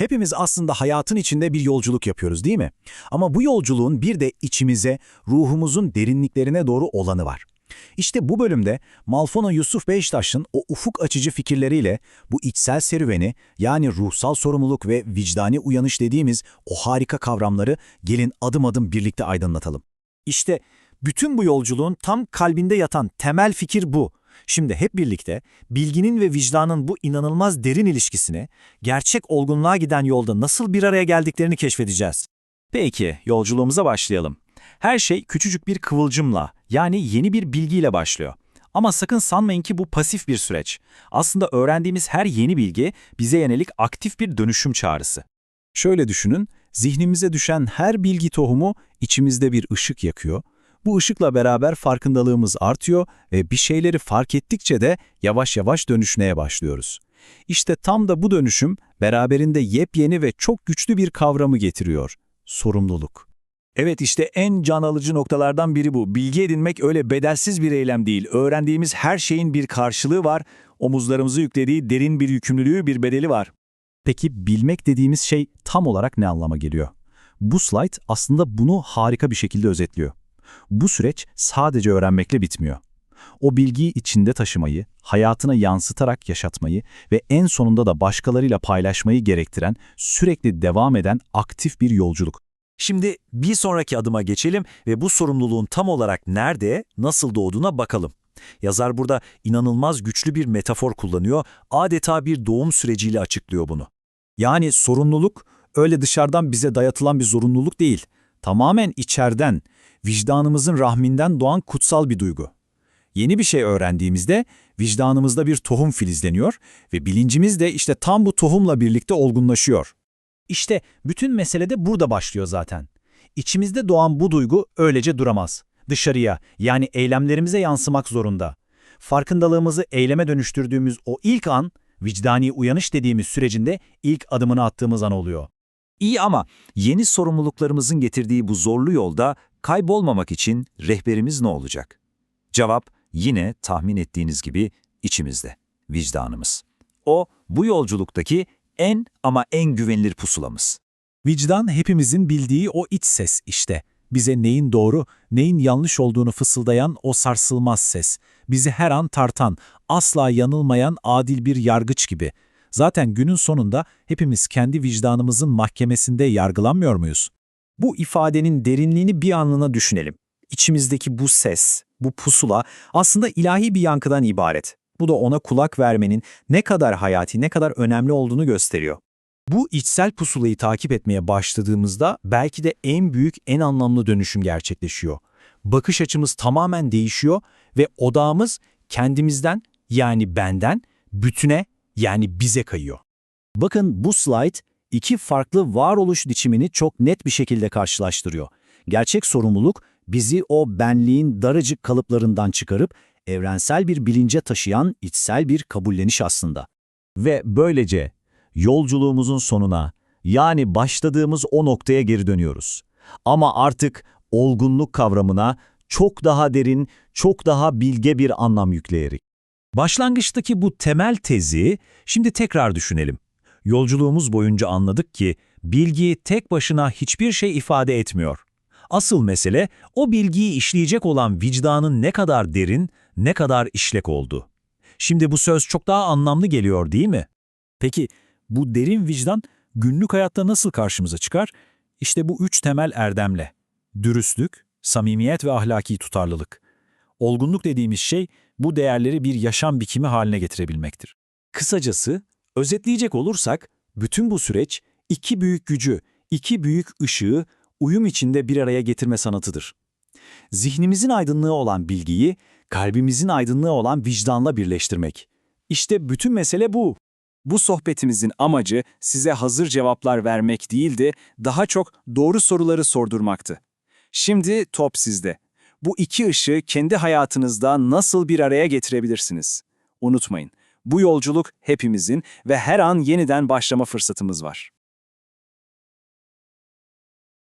Hepimiz aslında hayatın içinde bir yolculuk yapıyoruz değil mi? Ama bu yolculuğun bir de içimize, ruhumuzun derinliklerine doğru olanı var. İşte bu bölümde Malfono Yusuf Beştaş'ın o ufuk açıcı fikirleriyle bu içsel serüveni yani ruhsal sorumluluk ve vicdani uyanış dediğimiz o harika kavramları gelin adım adım birlikte aydınlatalım. İşte bütün bu yolculuğun tam kalbinde yatan temel fikir bu. Şimdi hep birlikte bilginin ve vicdanın bu inanılmaz derin ilişkisini, gerçek olgunluğa giden yolda nasıl bir araya geldiklerini keşfedeceğiz. Peki, yolculuğumuza başlayalım. Her şey küçücük bir kıvılcımla, yani yeni bir bilgiyle başlıyor. Ama sakın sanmayın ki bu pasif bir süreç. Aslında öğrendiğimiz her yeni bilgi bize yönelik aktif bir dönüşüm çağrısı. Şöyle düşünün, zihnimize düşen her bilgi tohumu içimizde bir ışık yakıyor. Bu ışıkla beraber farkındalığımız artıyor ve bir şeyleri fark ettikçe de yavaş yavaş dönüşmeye başlıyoruz. İşte tam da bu dönüşüm beraberinde yepyeni ve çok güçlü bir kavramı getiriyor. Sorumluluk. Evet işte en can alıcı noktalardan biri bu. Bilgi edinmek öyle bedelsiz bir eylem değil. Öğrendiğimiz her şeyin bir karşılığı var. Omuzlarımızı yüklediği derin bir yükümlülüğü, bir bedeli var. Peki bilmek dediğimiz şey tam olarak ne anlama geliyor? Bu slide aslında bunu harika bir şekilde özetliyor. Bu süreç sadece öğrenmekle bitmiyor. O bilgiyi içinde taşımayı, hayatına yansıtarak yaşatmayı ve en sonunda da başkalarıyla paylaşmayı gerektiren, sürekli devam eden aktif bir yolculuk. Şimdi bir sonraki adıma geçelim ve bu sorumluluğun tam olarak nerede, nasıl doğduğuna bakalım. Yazar burada inanılmaz güçlü bir metafor kullanıyor, adeta bir doğum süreciyle açıklıyor bunu. Yani sorumluluk öyle dışarıdan bize dayatılan bir zorunluluk değil. Tamamen içeriden, vicdanımızın rahminden doğan kutsal bir duygu. Yeni bir şey öğrendiğimizde vicdanımızda bir tohum filizleniyor ve bilincimiz de işte tam bu tohumla birlikte olgunlaşıyor. İşte bütün mesele de burada başlıyor zaten. İçimizde doğan bu duygu öylece duramaz. Dışarıya yani eylemlerimize yansımak zorunda. Farkındalığımızı eyleme dönüştürdüğümüz o ilk an, vicdani uyanış dediğimiz sürecinde ilk adımını attığımız an oluyor. İyi ama yeni sorumluluklarımızın getirdiği bu zorlu yolda kaybolmamak için rehberimiz ne olacak? Cevap yine tahmin ettiğiniz gibi içimizde, vicdanımız. O bu yolculuktaki en ama en güvenilir pusulamız. Vicdan hepimizin bildiği o iç ses işte. Bize neyin doğru, neyin yanlış olduğunu fısıldayan o sarsılmaz ses. Bizi her an tartan, asla yanılmayan adil bir yargıç gibi. Zaten günün sonunda hepimiz kendi vicdanımızın mahkemesinde yargılanmıyor muyuz? Bu ifadenin derinliğini bir anlığına düşünelim. İçimizdeki bu ses, bu pusula aslında ilahi bir yankıdan ibaret. Bu da ona kulak vermenin ne kadar hayati, ne kadar önemli olduğunu gösteriyor. Bu içsel pusulayı takip etmeye başladığımızda belki de en büyük, en anlamlı dönüşüm gerçekleşiyor. Bakış açımız tamamen değişiyor ve odağımız kendimizden yani benden bütüne yani bize kayıyor. Bakın bu slide iki farklı varoluş biçimini çok net bir şekilde karşılaştırıyor. Gerçek sorumluluk bizi o benliğin daracık kalıplarından çıkarıp evrensel bir bilince taşıyan içsel bir kabulleniş aslında. Ve böylece yolculuğumuzun sonuna yani başladığımız o noktaya geri dönüyoruz. Ama artık olgunluk kavramına çok daha derin, çok daha bilge bir anlam yükleyerek. Başlangıçtaki bu temel tezi şimdi tekrar düşünelim. Yolculuğumuz boyunca anladık ki bilgi tek başına hiçbir şey ifade etmiyor. Asıl mesele o bilgiyi işleyecek olan vicdanın ne kadar derin, ne kadar işlek oldu. Şimdi bu söz çok daha anlamlı geliyor değil mi? Peki bu derin vicdan günlük hayatta nasıl karşımıza çıkar? İşte bu üç temel erdemle. Dürüstlük, samimiyet ve ahlaki tutarlılık. Olgunluk dediğimiz şey bu değerleri bir yaşam biçimi haline getirebilmektir. Kısacası, özetleyecek olursak, bütün bu süreç iki büyük gücü, iki büyük ışığı uyum içinde bir araya getirme sanatıdır. Zihnimizin aydınlığı olan bilgiyi, kalbimizin aydınlığı olan vicdanla birleştirmek. İşte bütün mesele bu. Bu sohbetimizin amacı size hazır cevaplar vermek değildi, daha çok doğru soruları sordurmaktı. Şimdi top sizde. Bu iki ışığı kendi hayatınızda nasıl bir araya getirebilirsiniz? Unutmayın, bu yolculuk hepimizin ve her an yeniden başlama fırsatımız var.